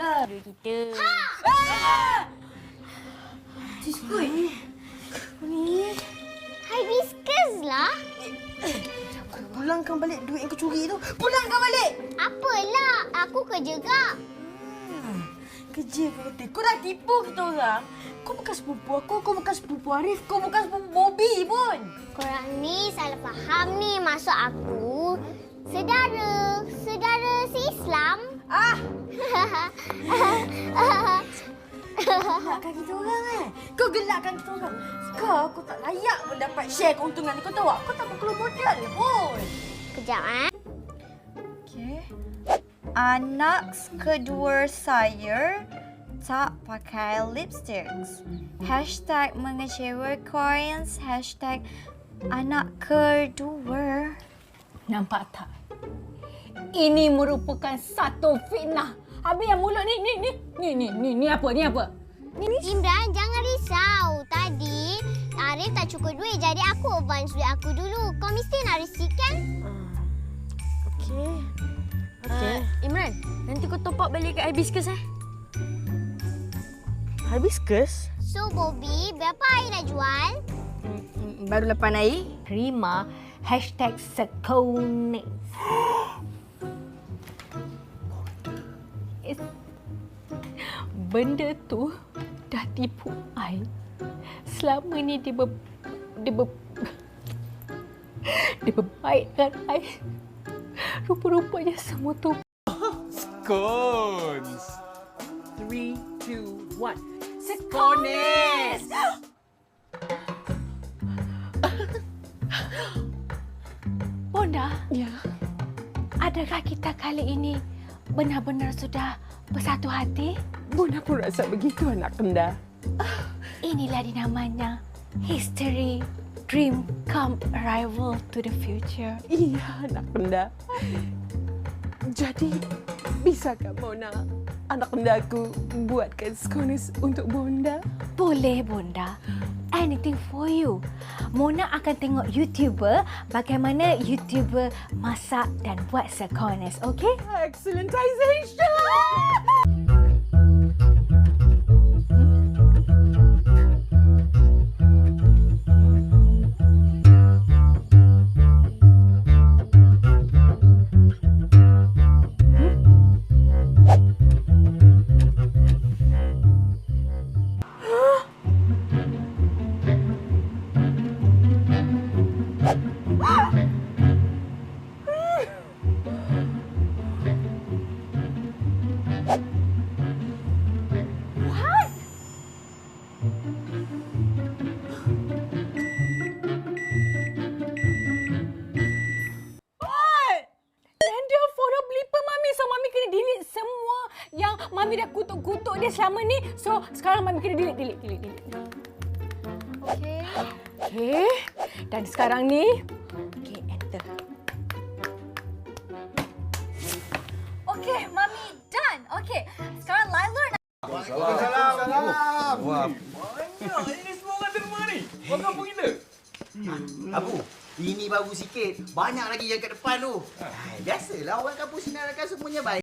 lah duit kita. Ciskui. Ni. Hibiscus lah. Pulangkan balik duit yang kau curi tu. Pulangkan balik. Apalah, aku kerja gak. Hmm. Kerja kau kata. Kau dah tipu kita orang. Kau bukan sepupu aku. Kau bukan sepupu Arif. Kau bukan sepupu Bobby pun. Korang ni salah faham ni maksud aku. Sedara, sedara si Islam. Ah! Gelakkan kita orang eh. Kau gelakkan kita orang. Kau, kau tak layak pun dapat share keuntungan ni. Kau tahu tak? Kau tak perlu modal pun. Kejap eh. Okay. Anak kedua saya tak pakai lipsticks. Hashtag mengecewakan. Hashtag anak kedua. Nampak tak? Ini merupakan satu fitnah. Habis yang mulut ni, ni, ni, ni, ni, ni, ni apa, ni apa? Imran, jangan risau. Tadi Arif tak cukup duit jadi aku advance duit aku dulu. Kau mesti nak receipt kan? Okey. Okay. Imran, nanti kau top up balik kat Hibiscus eh. Hibiscus? So, Bobby, berapa air nak jual? Baru lepas air, terima hashtag sekonis. It's- Benda tu dah tipu I. Selama ni dia ber, dia ber, dia berbaik dengan I. Rupa-rupanya semua tu Scones. Three, two, one. sekonis. Bonda, Ya. adakah kita kali ini benar-benar sudah bersatu hati? Bunda pun rasa begitu anak kenda. Inilah dinamanya history, dream come arrival to the future. Iya anak kenda. Jadi, bisakah Mona anak kendaku buatkan scones untuk Bonda? Boleh, Bonda. Anything for you. Mona akan tengok YouTuber bagaimana YouTuber masak dan buat sekonis, okay? Excellentization! Mami dah kutuk-kutuk dia selama ni. So, sekarang Mami kena delete, delete, delete, delete. Okay. Okay. Dan sekarang ni, okay, enter. Okay, Mami done. Okay, sekarang Laila nak Ini semua orang ni. Orang kampung kita. Abu, ini baru sikit. Banyak lagi yang kat depan tu. Ai, Biasalah orang kampung sini akan semuanya baik.